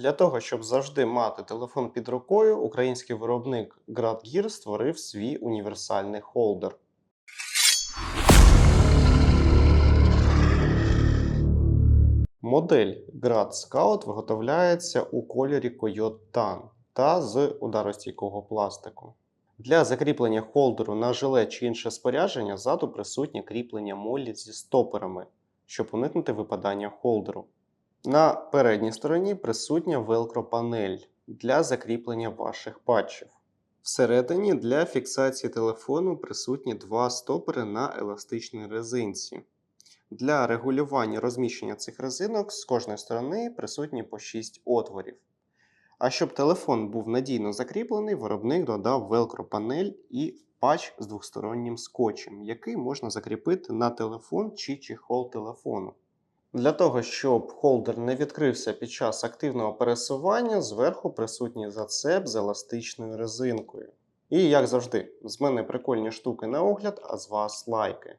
Для того, щоб завжди мати телефон під рукою, український виробник GradGear створив свій універсальний холдер. Модель Grad Scout виготовляється у кольорі Coyote Tan та з ударостійкого пластику. Для закріплення холдеру на жилет чи інше спорядження ззаду присутнє кріплення молі зі стоперами, щоб уникнути випадання холдеру. На передній стороні присутня velcro панель для закріплення ваших патчів. Всередині для фіксації телефону присутні два стопери на еластичній резинці. Для регулювання розміщення цих резинок з кожної сторони присутні по 6 отворів. А щоб телефон був надійно закріплений, виробник додав velcro панель і патч з двостороннім скотчем, який можна закріпити на телефон чи чехол телефону. Для того, щоб холдер не відкрився під час активного пересування, зверху присутній зацеп з еластичною резинкою. І як завжди, з мене прикольні штуки на огляд, а з вас лайки.